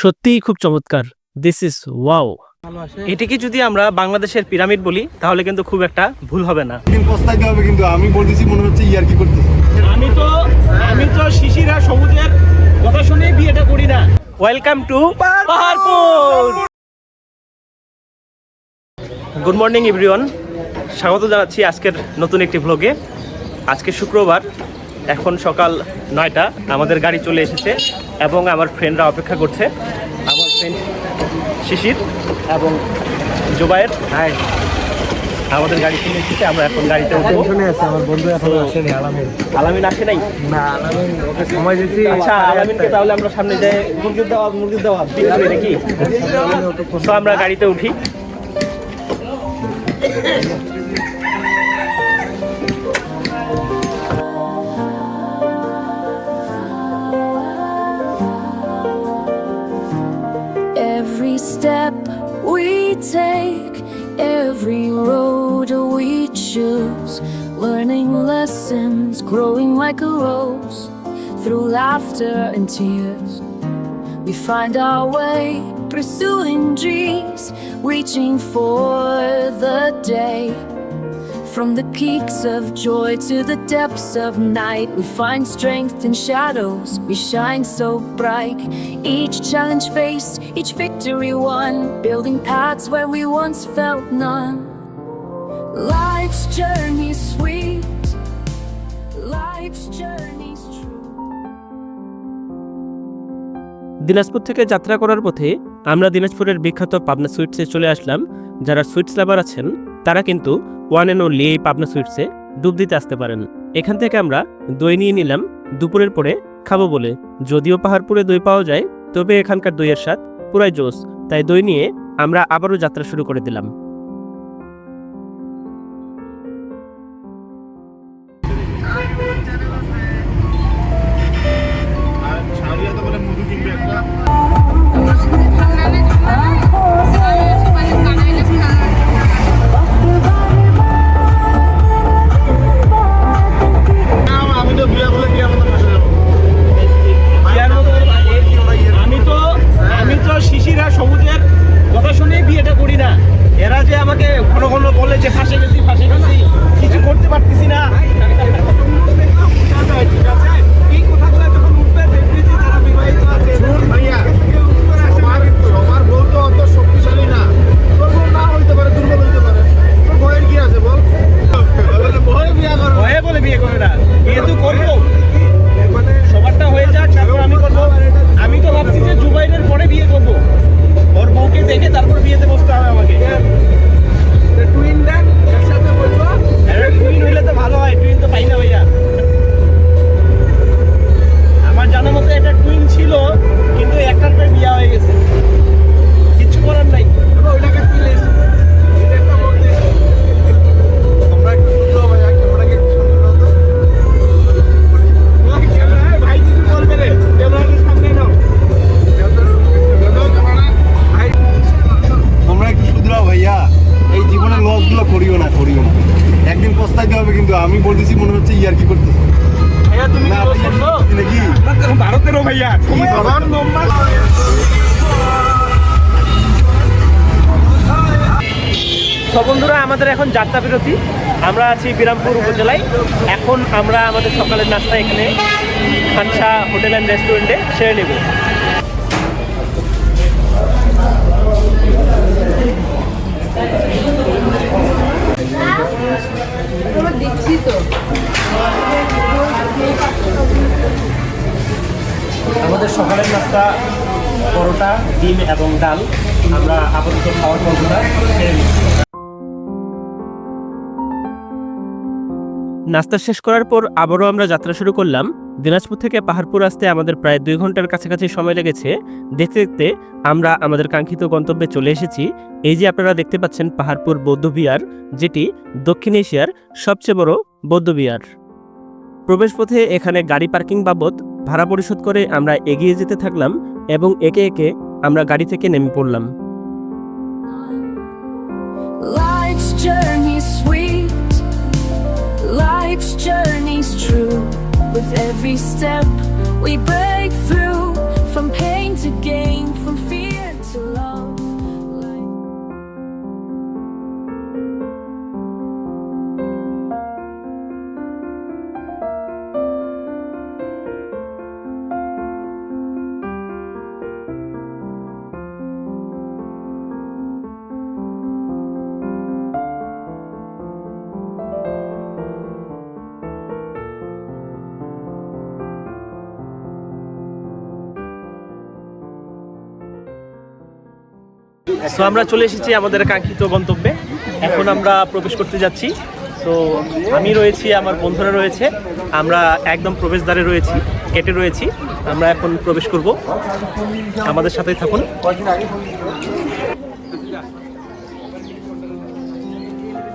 সত্যিই খুব চমৎকার। দিস ইজ ওয়াও এটিকে যদি আমরা বাংলাদেশের পিরামিড বলি তাহলে কিন্তু খুব একটা ভুল হবে না। পস্তাইতে হবে কিন্তু আমি বলতেছি মনে হচ্ছে ইয়ার কি করতেছি। আমি তো আমি তো শিশিরা সবুজের কথা শুনে বিয়েটা করি না। Welcome to Paharpur good morning everyone স্বাগত জানাচ্ছি আজকের নতুন একটি ভ্লগে আজকে শুক্রবার এখন সকাল নয়টা আমাদের গাড়ি চলে এসেছে এবং আমার ফ্রেন্ডরা অপেক্ষা করছে। আমার ফ্রেন্ড শিশির এবং জুবায়ের। হ্যাঁ আমাদের গাড়ি চলে এসেছে আমরা এখন গাড়িতে উঠবো। শুনে আছে আমার বন্ধু এখন আসেনি আলামে। আলামিন আসে নাই? না আলামে ওকে সময় দিয়েছি। আচ্ছা আলামিনকে তাহলে আমরা সামনে যাই। মুরগির দেওয়া মুরগির দেওয়া। বিক্রি নাকি? তো আমরা গাড়িতে উঠি। Like a rose through laughter and tears. We find our way, pursuing dreams, reaching for the day. From the peaks of joy to the depths of night, we find strength in shadows. We shine so bright. Each challenge faced, each victory won, building paths where we once felt none. Life's journey sweet, Dinajpur থেকে যাত্রা করার পথে আমরা দিনাজপুরের বিখ্যাত পাবনা সুইটসে চলে আসলাম। যারা sweets লাভার আছেন, তারা কিন্তু ওয়ান অ্যান্ড ওনলি এই পাবনা সুইটসে ডুব দিতে আসতে পারেন। এখান থেকে আমরা দই নিয়ে নিলাম, দুপুরের পরে খাব বলে। যদিও পাহাড়পুরে দই পাওয়া যায়, তবে এখানকার দইয়ের স্বাদ পুরাই জোস। তাই দই নিয়ে আমরা আবারও যাত্রা শুরু করে দিলাম। ভাইয়া সব বন্ধুরা আমাদের এখন যাত্রা বিরতি। আমরা আছি বিরামপুর উপজেলায়। এখন আমরা আমাদের সকালের নাস্তা এখানে খানসা হোটেল অ্যান্ড রেস্টুরেন্টে সেরে নেব। আমাদের সকালের নাস্তা, পরোটা, ডিম এবং ডাল আমরা আপাতত খাওয়ার নিচ্ছি। নাস্তা শেষ করার পর আবারও আমরা যাত্রা শুরু করলাম। দিনাজপুর থেকে পাহাড়পুর আসতে আমাদের প্রায় দুই ঘণ্টার কাছাকাছি সময় লেগেছে। দেখতে দেখতে আমরা আমাদের কাঙ্ক্ষিত গন্তব্যে চলে এসেছি। এই যে আপনারা দেখতে পাচ্ছেন পাহাড়পুর বৌদ্ধ বিহার, যেটি দক্ষিণ এশিয়ার সবচেয়ে বড় বৌদ্ধ বিহার। প্রবেশপথে এখানে গাড়ি পার্কিং বাবদ ভাড়া পরিশোধ করে আমরা এগিয়ে যেতে থাকলাম এবং একে একে আমরা গাড়ি থেকে নেমে পড়লাম. With every step we break through, from pain to gain, so আমরা চলে এসেছি আমাদের কাঙ্ক্ষিত গন্তব্যে। এখন আমরা প্রবেশ করতে যাচ্ছি। তো আমি রয়েছি, আমার বন্ধুরা রয়েছে। আমরা একদম প্রবেশদ্বারে রয়েছি গেটে রয়েছি। আমরা এখন প্রবেশ করব। আমাদের সাথেই থাকুন।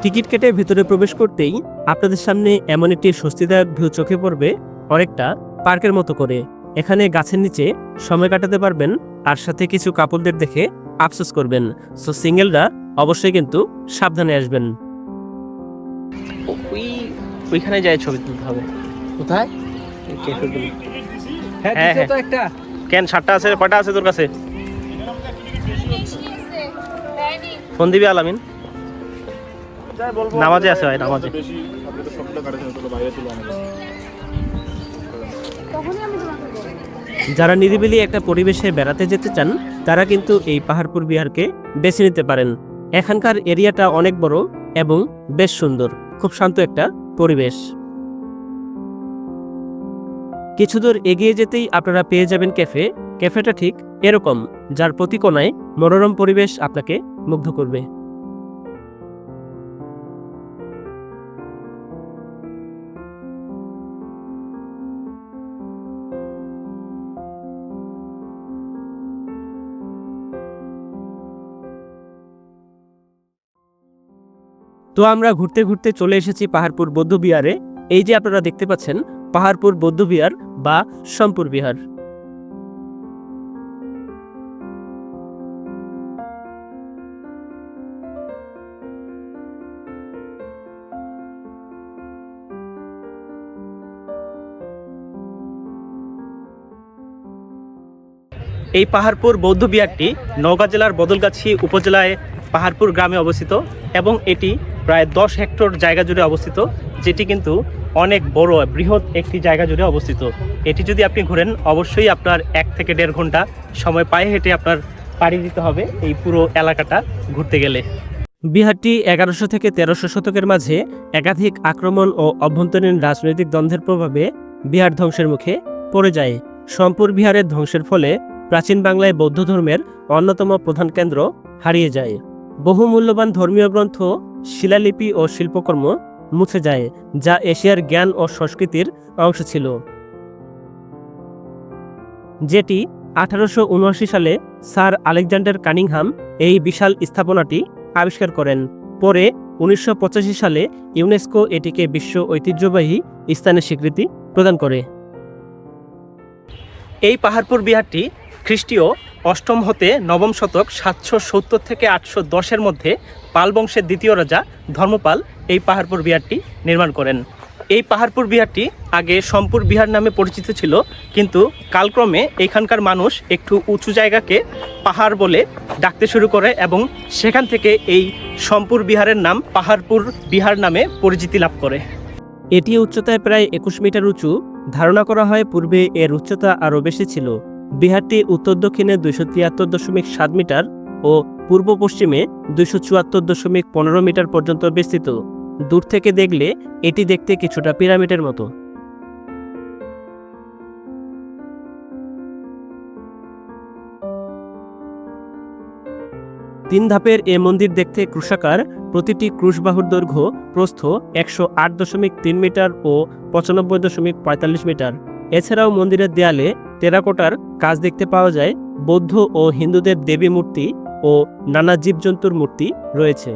টিকিট কেটে ভিতরে প্রবেশ করতেই আপনাদের সামনে এমন একটি স্বস্তিদায়ক ভিউ চোখে পড়বে অনেকটা পার্কের মতো করে। এখানে গাছের নিচে সময় কাটাতে পারবেন, আর সাথে কিছু কাপড়দের দেখে আফসোস করবেন। সো সিঙ্গেলরা অবশ্যই কিন্তু সাবধানে আসবেন। ওই ওইখানে যায় ছবি তুলতে হবে। কোথায়? হ্যাঁ হ্যাঁ কেন সাতটা আছে কটা আছে তোর কাছে? ফোন দিবি আলামিন নামাজে আছে ভাই নামাজে। বেশি আপনি তো সবগুলো কাটেছেন ওগুলো বাইরে ছিল অনেক যারা নিরিবিলি একটা পরিবেশে বেড়াতে যেতে চান, তারা কিন্তু এই পাহাড়পুর বিহারকে বেছে নিতে পারেন। এখানকার এরিয়াটা অনেক বড় এবং বেশ সুন্দর, খুব শান্ত একটা পরিবেশ। কিছু দূর এগিয়ে যেতেই আপনারা পেয়ে যাবেন ক্যাফে। ক্যাফেটা ঠিক এরকম, যার প্রতি কোনায় মনোরম পরিবেশ আপনাকে মুগ্ধ করবে। তো আমরা ঘুরতে ঘুরতে চলে এসেছি পাহাড়পুর বৌদ্ধ বিহারে এই যে আপনারা দেখতে পাচ্ছেন, পাহাড়পুর বৌদ্ধ বিহার বা সম্পুর বিহার। এই পাহাড়পুর বৌদ্ধ বিহারটি নওগাঁ জেলার বদলগাছি উপজেলায় পাহাড়পুর গ্রামে অবস্থিত এবং এটি প্রায় দশ হেক্টর জায়গা জুড়ে অবস্থিত, যেটি কিন্তু অনেক বড়, বৃহৎ একটি জায়গা জুড়ে অবস্থিত। এটি যদি আপনি ঘোরেন, অবশ্যই আপনার এক থেকে দেড় ঘণ্টা সময় পায়ে হেঁটে আপনার পাড়ি দিতে হবে এই পুরো এলাকাটা ঘুরতে গেলে। বিহারটি এগারোশো থেকে তেরোশো শতকের মাঝে একাধিক আক্রমণ ও অভ্যন্তরীণ রাজনৈতিক দ্বন্দ্বের প্রভাবে বিহার ধ্বংসের মুখে পড়ে যায়। সম্পুর বিহারের ধ্বংসের ফলে প্রাচীন বাংলায় বৌদ্ধ ধর্মের অন্যতম প্রধান কেন্দ্র হারিয়ে যায়। বহু মূল্যবান ধর্মীয় গ্রন্থ, শিলালিপি ও শিল্পকর্ম মুছে যায়, যা এশিয়ার জ্ঞান ও সংস্কৃতির অংশ ছিল। যেটি আঠারোশো উনআশি সালে স্যার আলেকজান্ডার কানিংহাম এই বিশাল স্থাপনাটি আবিষ্কার করেন। পরে উনিশশো পঁচাশি সালে ইউনেস্কো এটিকে বিশ্ব ঐতিহ্যবাহী স্থানের স্বীকৃতি প্রদান করে। এই পাহাড়পুর বিহারটি খ্রিস্টীয় অষ্টম হতে নবম শতক সাতশো সত্তর থেকে আটশো দশের মধ্যে পাল বংশের দ্বিতীয় রাজা ধর্মপাল এই পাহাড়পুর বিহারটি নির্মাণ করেন। এই পাহাড়পুর বিহারটি আগে সম্পুর বিহার নামে পরিচিত ছিল, কিন্তু কালক্রমে এখানকার মানুষ একটু উঁচু জায়গাকে পাহাড় বলে ডাকতে শুরু করে এবং সেখান থেকে এই সম্পুর বিহারের নাম পাহাড়পুর বিহার নামে পরিচিতি লাভ করে। এটি উচ্চতায় প্রায় একুশ মিটার উঁচু। ধারণা করা হয় পূর্বে এর উচ্চতা আরও বেশি ছিল। বিহারটি উত্তর দক্ষিণে দুইশো তিয়াত্তর দশমিক সাত মিটার ও পূর্ব পশ্চিমে দুইশো চুয়াত্তর দশমিক পনেরো মিটার পর্যন্ত বিস্তৃত। দূর থেকে দেখলে এটি দেখতে কিছুটা পিরামিডের মতো। তিন ধাপের এ মন্দির দেখতে ক্রুশাকার, প্রতিটি ক্রুশবাহুর দৈর্ঘ্য প্রস্থ একশো আট দশমিক তিন মিটার ও পঁচানব্বই দশমিক পঁয়তাল্লিশ মিটার। এছাড়াও মন্দিরের দেয়ালে টেরাকোটার কাজ দেখতে পাওয়া যায় বৌদ্ধ ও হিন্দুদের দেবী মূর্তি ও নানা জীবজন্তুর মূর্তি রয়েছে।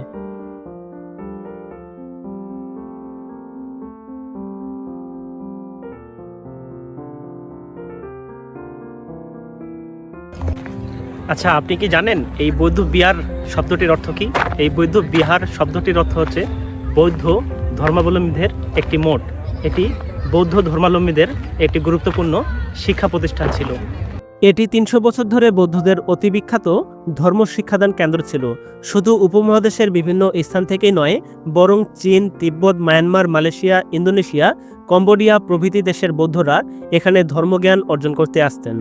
আচ্ছা আপনি কি জানেন এই বৌদ্ধ বিহার শব্দটির অর্থ কি? এই বৌদ্ধ বিহার শব্দটির অর্থ হচ্ছে বৌদ্ধ ধর্মাবলম্বীদের একটি মোট এটি বৌদ্ধ ধর্মাবলম্বীদের একটি গুরুত্বপূর্ণ শিক্ষা প্রতিষ্ঠান ছিল। এটি তিনশো বছর ধরে বৌদ্ধদের অতি বিখ্যাত ধর্ম শিক্ষাদান কেন্দ্র ছিল। শুধু উপমহাদেশের বিভিন্ন স্থান থেকেই নয়, বরং চীন, Tibet, Myanmar, Malaysia, Indonesia, Cambodia প্রভৃতি দেশের বৌদ্ধরা এখানে ধর্মজ্ঞান অর্জন করতে আসতেন।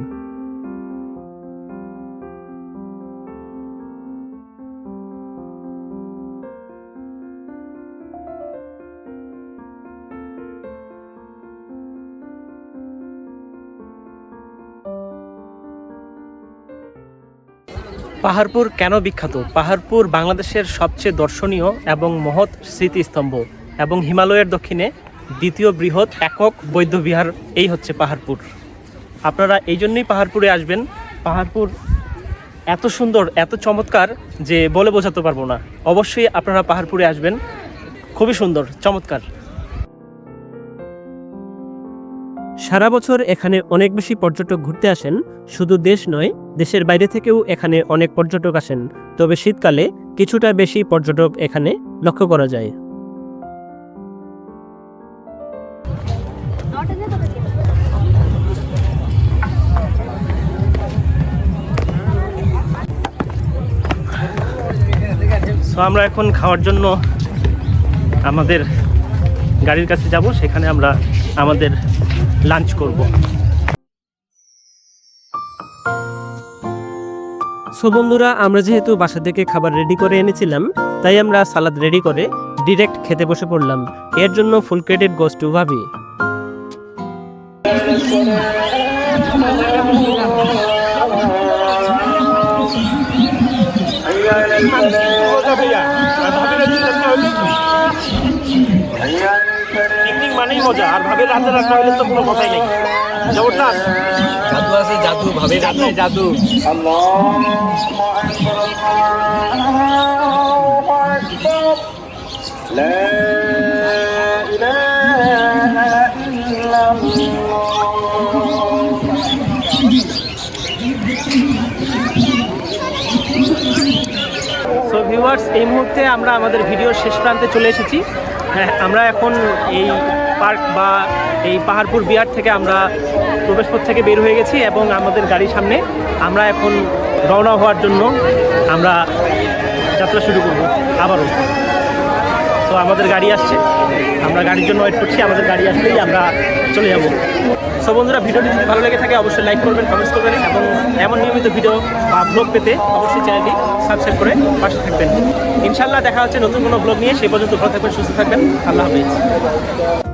পাহাড়পুর কেন বিখ্যাত? পাহাড়পুর বাংলাদেশের সবচেয়ে দর্শনীয় এবং মহৎ স্মৃতিস্তম্ভ এবং হিমালয়ের দক্ষিণে দ্বিতীয় বৃহৎ একক বৌদ্ধ বিহার এই হচ্ছে পাহাড়পুর। আপনারা এই জন্যই পাহাড়পুরে আসবেন। পাহাড়পুর এত সুন্দর, এত চমৎকার যে বলে বোঝাতে পারব না। অবশ্যই আপনারা পাহাড়পুরে আসবেন। খুবই সুন্দর, চমৎকার। সারা বছর এখানে অনেক বেশি পর্যটক ঘুরতে আসেন, শুধু দেশ নয়, দেশের বাইরে থেকেও এখানে অনেক পর্যটক আসেন। তবে শীতকালে কিছুটা বেশি পর্যটক এখানে লক্ষ্য করা যায়। সো আমরা এখন খাওয়ার জন্য আমাদের গাড়ির কাছে যাব। সেখানে আমরা আমাদের লাঞ্চ করব। সো বন্ধুরা আমরা যেহেতু বাসা থেকে খাবার রেডি করে এনেছিলাম তাই আমরা সালাদ রেডি করে ডিরেক্ট খেতে বসে পড়লাম। এর জন্য ফুল ক্রেডিট গোস টু ভাবি। পিকনিক মানেই মজা আর ভাবে রাতে রান্না হলে তো কোনো কথাই নেই। জবরদস্ত। জাদু আছে জাদু ভাবে রান্নায় জাদু সো ভিউয়ার্স এই মুহূর্তে আমরা আমাদের ভিডিও শেষ প্রান্তে চলে এসেছি। হ্যাঁ আমরা এখন এই পার্ক বা এই পাহাড়পুর বিহার থেকে আমরা প্রবেশপথ থেকে বের হয়ে গেছি এবং আমাদের গাড়ির সামনে আমরা এখন রওনা হওয়ার জন্য আমরা যাত্রা শুরু করব, আবারও। তো আমাদের গাড়ি আসছে। আমরা গাড়ির জন্য ওয়েট করছি, আমাদের গাড়ি আসলেই আমরা চলে যাব। সো বন্ধুরা, ভিডিওটি যদি ভালো লেগে থাকে, অবশ্যই লাইক করবেন কমেন্টস করবেন এবং এমন নিয়মিত ভিডিও বা ব্লগ পেতে অবশ্যই চ্যানেলটি সাবস্ক্রাইব করে পাশে থাকবেন। ইনশাল্লাহ দেখা হচ্ছে নতুন কোনো ব্লগ নিয়ে। সেই পর্যন্ত ভালো থাকবেন, সুস্থ থাকবেন। আল্লাহ হাফিজ।